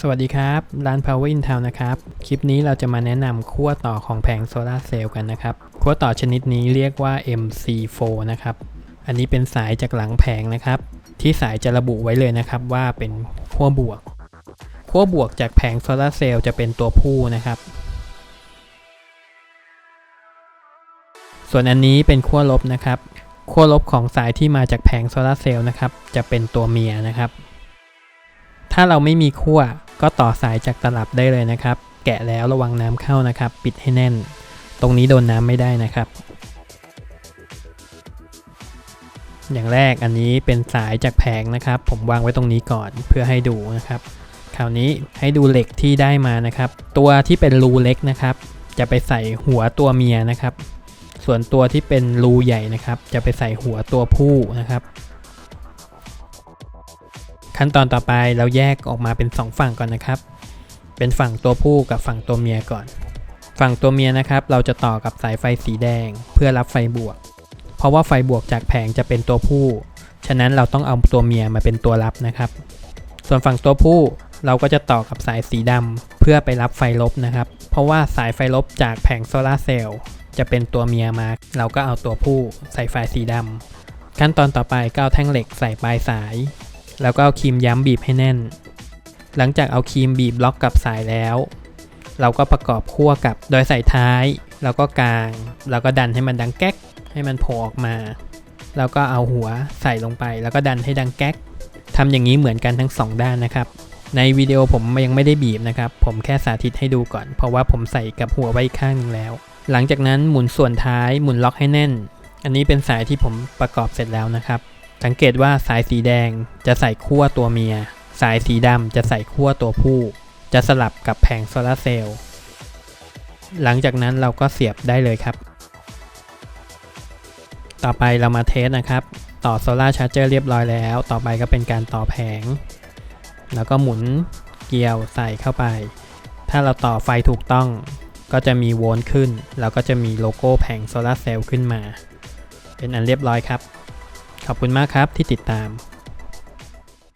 สวัสดีครับ ร้าน Power in Town นะครับ คลิปนี้เราจะมาแนะนำขั้วต่อของแผงโซลาร์เซลล์กันนะครับขั้วต่อชนิดนี้เรียกว่า MC4 นะครับ อันนี้เป็นสายจากหลังแผงนะครับ ที่สายจะระบุไว้เลยนะครับว่าเป็นขั้วบวกขั้วบวกจากแผงโซลาร์เซลล์จะเป็นตัวผู้นะครับ ส่วนอันนี้เป็นขั้วลบนะครับขั้วลบของสายที่มาจากแผงโซลาร์เซลล์นะครับ จะเป็นตัวเมียนะครับถ้าเราไม่มีขั้ว ก็ต่อสายจากตลับได้เลยนะครับ แกะแล้วระวังน้ำเข้านะครับ ปิดให้แน่น ตรงนี้โดนน้ำไม่ได้นะครับ อย่างแรกอันนี้เป็นสายจากแผงนะครับ ผมวางไว้ตรงนี้ก่อนเพื่อให้ดูนะครับ คราวนี้ให้ดูเหล็กที่ได้มานะครับ ตัวที่เป็นรูเล็กนะครับ จะไปใส่หัวตัวเมียนะครับ ส่วนตัวที่เป็นรูใหญ่นะครับ จะไปใส่หัวตัวผู้นะครับ ขั้นตอนต่อไปเราแยกออกมาเป็น 2 ฝั่งก่อนนะครับ เป็นฝั่งตัวผู้กับฝั่งตัวเมียก่อน ฝั่งตัวเมียนะครับ เราจะต่อกับสายไฟสีแดง เพื่อรับไฟบวก เพราะว่าไฟบวกจากแผงจะเป็นตัวผู้ ฉะนั้นเราต้องเอาตัวเมียมาเป็นตัวรับนะครับ ส่วนฝั่งตัวผู้เราก็จะต่อกับสายสีดำเพื่อไปรับไฟลบนะครับ เพราะว่าสายไฟลบจากแผงโซลาเซลล์จะเป็นตัวเมียมา เราก็เอาตัวผู้ใส่ไฟสีดำขั้นตอนต่อไปก็เอาแท่งเหล็กใส่ปลายสาย แล้วก็เอาครีมย้ำบีบให้แน่น หลังจากเอาครีมบีบล็อกกับสายแล้ว เราก็ประกอบขั้วกับโดยใส่ท้าย แล้วก็กลาง แล้วก็ดันให้มันดังแก๊ก ให้มันโผล่ออกมา แล้วก็เอาหัวใส่ลงไป แล้วก็ดันให้ดังแก๊กทำอย่างนี้เหมือนกันทั้งสองด้านนะครับในวิดีโอผมยังไม่ได้บีบนะครับ ผมแค่สาธิตให้ดูก่อน เพราะว่าผมใส่กับหัวไว้ข้างหนึงแล้ว หลังจากนั้นหมุนส่วนท้ายหมุนล็อกให้แน่น อันนี้เป็นสายที่ผมประกอบเสร็จแล้วนะครับ สังเกตว่าสายสีแดงจะใส่ขั้วตัวเมีย สายสีดำจะใส่ขั้วตัวผู้ จะสลับกับแผงโซลาร์เซลล์ หลังจากนั้นเราก็เสียบได้เลยครับ ต่อไปเรามาเทสนะครับ ต่อโซลาร์ชาร์เจอร์เรียบร้อยแล้ว ต่อไปก็เป็นการต่อแผง แล้วก็หมุนเกลียวใส่เข้าไป ถ้าเราต่อไฟถูกต้องก็จะมีโวลต์ขึ้น แล้วก็จะมีโลโก้แผงโซลาร์เซลล์ขึ้นมา เป็นอันเรียบร้อยครับ ขอบคุณมากครับที่ติดตาม